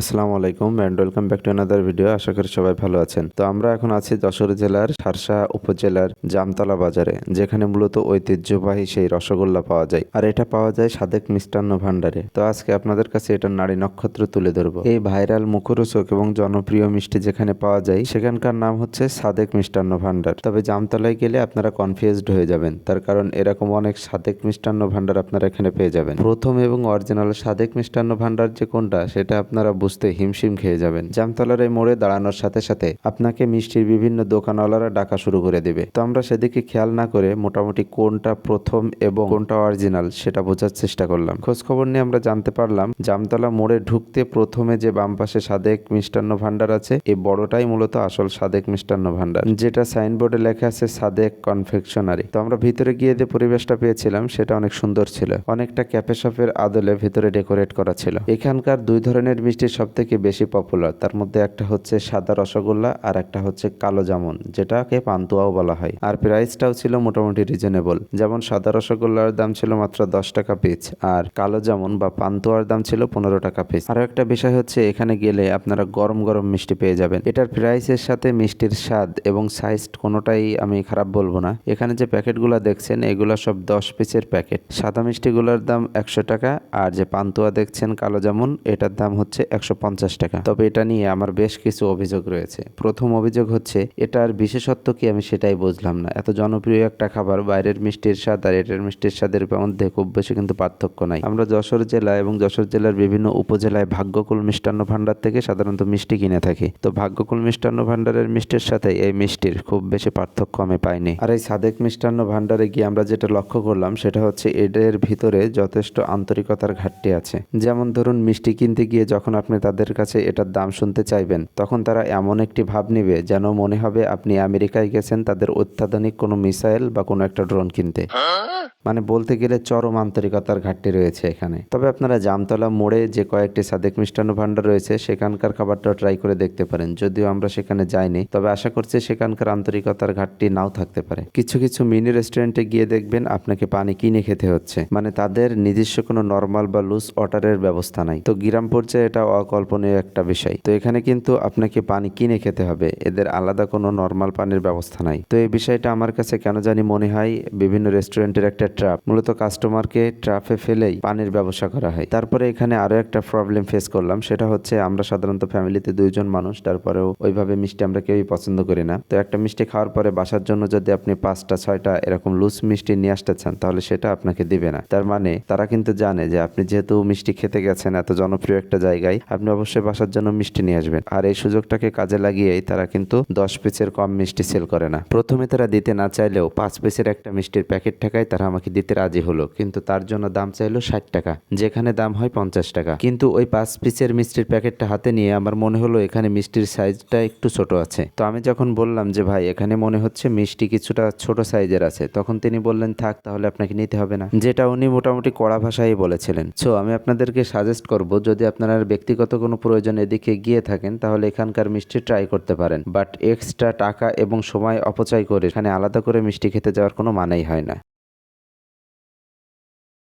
আসসালামু আলাইকুম and welcome back to another video আশা করি সবাই ভালো আছেন। তো আমরা এখন আছি যশোর জেলার সারসা উপজেলার জামতলা বাজারে, যেখানে মূলত ঐতিহ্যবাহী সেই রসগোল্লা পাওয়া যায়। আর এটা পাওয়া যায় সাদেক মিষ্টান্ন ভান্ডারে তো আজকে আপনাদের কাছে এটা নারী নক্ষত্র তুলে ধরবো। এই ভাইরাল মুখরোচক এবং জনপ্রিয় মিষ্টি যেখানে পাওয়া যায়, সেখানকার নাম হচ্ছে সাদেক মিষ্টান্ন ভান্ডার তবে জামতলায় গেলে আপনারা কনফিউজড হয়ে যাবেন। তার কারণ এরকম অনেক সাদেক মিষ্টান্ন ভান্ডার আপনারা এখানে পেয়ে যাবেন। প্রথম এবং অরিজিনাল সাদেক মিষ্টান্ন ভান্ডার যে কোনটা, সেটা আপনারা বুঝতে হিমশিম খেয়ে যাবেন। জামতলার এই মোড়ে দাঁড়ানোর সাথে সাথে আপনাকে মিষ্টির বিভিন্ন দোকানওয়ালারা ডাকা শুরু করে দেবে। তো আমরা সেদিকে খেয়াল না করে মোটামুটি কোনটা প্রথম এবং কোনটা অরিজিনাল সেটা বোঝার চেষ্টা করলাম। খোঁজ খবর নিয়ে আমরা জানতে পারলাম, জামতলা মোড়ে ঢুকতে প্রথমে যে বাম পাশে সাদেক মিষ্টান্ন ভান্ডার আছে এই বড়টাই মূলত আসল সাদেক মিষ্টান্ন ভান্ডার যেটা সাইনবোর্ডে লেখা আছে সাদেক কনফেকশনারি। তো আমরা ভিতরে গিয়ে যে পরিবেশটা পেয়েছিলাম, সেটা অনেক সুন্দর ছিল। অনেকটা ক্যাফে শপের আদলে ভিতরে ডেকোরেট করা ছিল। এখানকার দুই ধরনের মিষ্টি সব থেকে বেশি পপুলার তার মধ্যে একটা হচ্ছে সাদা রসগোল্লা আর একটা হচ্ছে কালো জামুন, যেটাকে পান্তুয়াও বলা হয়। আর প্রাইসটাও ছিল মোটামুটি রিজনেবল যেমন সাদা রসগোল্লার দাম ছিল মাত্র দশ টাকা পিস আর কালো জামুন বা পান্তুয়ার দাম ছিল পনেরো টাকা পিস আরও একটা বিষয় হচ্ছে, এখানে গেলে আপনারা গরম গরম মিষ্টি পেয়ে যাবেন। এটার প্রাইসের সাথে মিষ্টির স্বাদ এবং সাইজ কোনোটাই আমি খারাপ বলব না। এখানে যে প্যাকেটগুলো দেখছেন, এগুলো সব দশ পিসের প্যাকেট। সাদা মিষ্টিগুলোর দাম একশো টাকা আর যে পান্তুয়া দেখছেন কালো জামুন, এটার দাম হচ্ছে একশো পঞ্চাশ টাকা। তবে এটা নিয়ে আমার বেশ কিছু অভিযোগ রয়েছে। প্রথম অভিযোগ হচ্ছে, এটার বিশেষত্ব কি আমি সেটাই বুঝলাম না। এত জনপ্রিয় একটা খাবার, বাইরের মিষ্টির স্বাদ আর এটার মিষ্টির স্বাদের মধ্যে খুব বেশি কিন্তু পার্থক্য নাই। আমরা যশোর জেলা এবং যশোর জেলার বিভিন্ন উপজেলায় ভাগ্যকুল মিষ্টান্ন ভান্ডার থেকে সাধারণত মিষ্টি কিনে থাকি। তো ভাগ্যকুল মিষ্টান্ন ভান্ডারের মিষ্টির সাথে এই মিষ্টির খুব বেশি পার্থক্য আমি পাইনি। আর এই সাদেক মিষ্টান্ন ভান্ডারে গিয়ে আমরা যেটা লক্ষ্য করলাম, সেটা হচ্ছে এদের ভিতরে যথেষ্ট আন্তরিকতার ঘাটতি আছে। যেমন ধরুন, মিষ্টি কিনতে গিয়ে যখন আপনি তাদের কাছে এটার দাম শুনতে চাইবেন। তখন তারা এমন একটি ভাব নিবে যেন মনে হবে আপনি আমেরিকায় গেছেন তাদের অত্যাধুনিক কোনো মিসাইল বা কোনো একটা ড্রোন কিনতে। মানে বলতে গেলে চরম আন্তরিকতার ঘাটতি রয়েছে এখানে। তবে আপনারা জামতলা মোড়ে যে কয়েকটি সাদেক মিষ্টান্ন ভাণ্ডার রয়েছে, সেখানকার খাবারটা ট্রাই করে দেখতে পারেন। যদিও আমরা সেখানে যাইনি, তবে আশা করছি সেখানকার আন্তরিকতার ঘাটতি নাও থাকতে পারে। কিছু কিছু মিনি রেস্টুরেন্টে গিয়ে দেখবেন আপনাকে পানি কিনে খেতে হচ্ছে। মানে তাদের নিজস্ব কোনো নর্মাল বা লুজ ওয়াটারের ব্যবস্থা নাই। তো গ্রাম পর্যায়ে এটা অকল্পনীয় একটা বিষয়। তো এখানে কিন্তু আপনাকে পানি কিনে খেতে হবে। এদের আলাদা কোনো নর্মাল পানির ব্যবস্থা নাই। তো এই বিষয়টা আমার কাছে কেন জানি মনে হয়, বিভিন্ন রেস্টুরেন্টের একটা ট্রাপ মূলত কাস্টমারকে ট্রাফে ফেলেই পানির ব্যবসা করা হয়। তারপরে এখানে আরও একটা প্রবলেম ফেস করলাম। সেটা হচ্ছে আমরা সাধারণত ফ্যামিলিতে দুইজন মানুষ, তারপরেও ওইভাবে মিষ্টি আমরা কেউই পছন্দ করি না। তো একটা মিষ্টি খাওয়ার পরে বাসার জন্য যদি আপনি পাঁচটা, ছয়টা এরকম লুজ মিষ্টি নিয়ে আসতে চান, তাহলে সেটা আপনাকে দিবে না। তার মানে তারা কিন্তু জানে যে আপনি যেহেতু মিষ্টি খেতে গেছেন এত জনপ্রিয় একটা জায়গায় আপনি অবশ্যই বাসার জন্য মিষ্টি নিয়ে আসবেন। আর এই সুযোগটাকে কাজে লাগিয়েই তারা কিন্তু দশ পিসের কম মিষ্টি সেল করে না। প্রথমে তারা দিতে না চাইলেও পাঁচ পিসের একটা মিষ্টির প্যাকেট টাকায় তারা আমাকে দিতে রাজি হলো। কিন্তু তার জন্য দাম চাইলো ষাট টাকা, যেখানে দাম হয় পঞ্চাশ টাকা। কিন্তু ওই পাঁচ পিসের মিষ্টির প্যাকেটটা হাতে নিয়ে আমার মনে হলো এখানে মিষ্টির সাইজটা একটু ছোট আছে। তো আমি যখন বললাম যে, ভাই, এখানে মনে হচ্ছে মিষ্টি কিছুটা ছোট সাইজের আছে। তখন তিনি বললেন, থাক, তাহলে আপনাকে নিতে হবে না। যেটা উনি মোটামুটি কড়া ভাষায় বলেছিলেন। সো আমি আপনাদেরকে সাজেস্ট করব, যদি আপনারা ব্যক্তিগত কোনো প্রয়োজনে এদিকে গিয়ে থাকেন, তাহলে এখানকার মিষ্টি ট্রাই করতে পারেন। বাট এক্সট্রা টাকা এবং সময় অপচয় করে এখানে আলাদা করে মিষ্টি খেতে যাওয়ার কোনো মানেই হয় না।